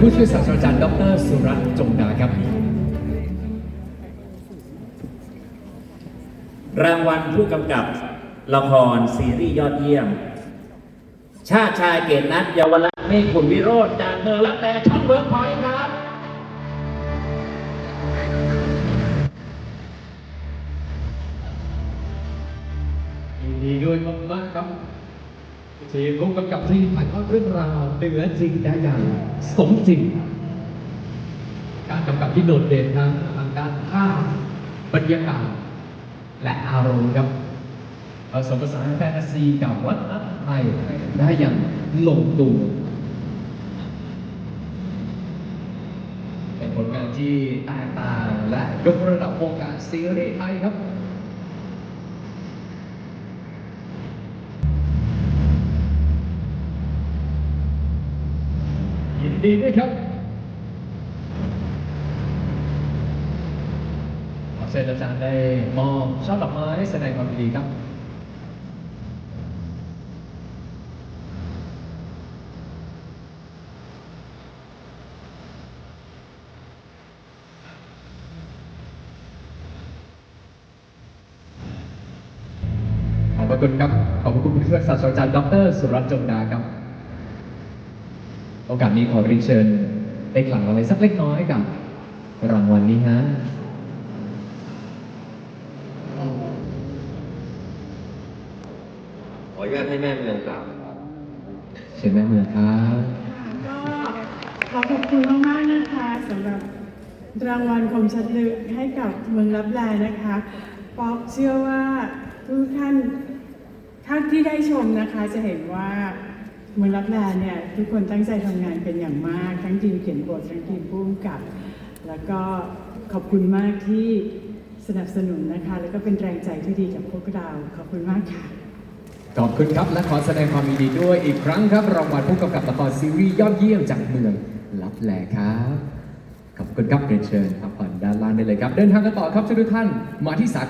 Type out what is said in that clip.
ผู้ช่วยศาสตราจารย์ดรสุรัตน์จงดาครับ รางวัลผู้กำกับละครซีรีส์ยอดเยี่ยม ชาติชายเกตนัทเยาวรัตน์เมฆขุนวิโรธจากเมืองละแต่ช่องเวิร์กพอยต์ครับยินดีด้วยมากๆครับ ทีมผู้กำกับที่ถ่ายทอดเรื่องราวเหนือจริงได้อย่างสมจริง การกำกับที่โดดเด่นทั้งทางด้านภาพบรรยากาศ และอารมณ์ครับผสมผสานแฟนตาซีกับวัฒนธรรมไทยได้อย่างลงตัวเป็นผลงานที่แตกต่างและยกระดับวงการซีรีส์ไทยครับ ดีด้วยครับขอเชิญอาจารย์ได้มอบช่อดอกไม้แสดงความยินดีครับขอบคุณครับ ขอบคุณผู้ช่วยศาสตราจารย์ดร สุรัตน์จงดาครับ โอกาสนี้ขอเรียนเชิญได้กล่าวอะไรสักเล็กน้อยกับรางวัลนี้ฮะขออนุญาตให้แม่เมืองกล่าวเชิญแม่เมืองครับก็ขอขอบคุณมากๆนะคะสำหรับรางวัลคมชัดลึกให้กับเมืองรับแลนะคะป๊อกเชื่อว่าทุกท่านท่านที่ได้ชมนะคะจะเห็นว่าเมืองรับแลเนี่ยทุกคนตั้งใจทำงานเป็นอย่างมาก ทั้งทีมเขียนบททั้งทีมผู้กำกับ แล้วก็ขอบคุณมากที่สนับสนุนนะคะ แล้วก็เป็นแรงใจที่ดีกับพวกเราขอบคุณมากค่ะ ขอบคุณครับและขอแสดงความยินดีด้วยอีกครั้งครับรางวัลผู้กำกับละครซีรีส์ยอดเยี่ยมจากเมืองลับแลครับ ขอบคุณครับเรียนเชิญพักผ่อนด้านล่างได้เลยครับ เดินทางกันต่อครับทุกท่านมาที่สา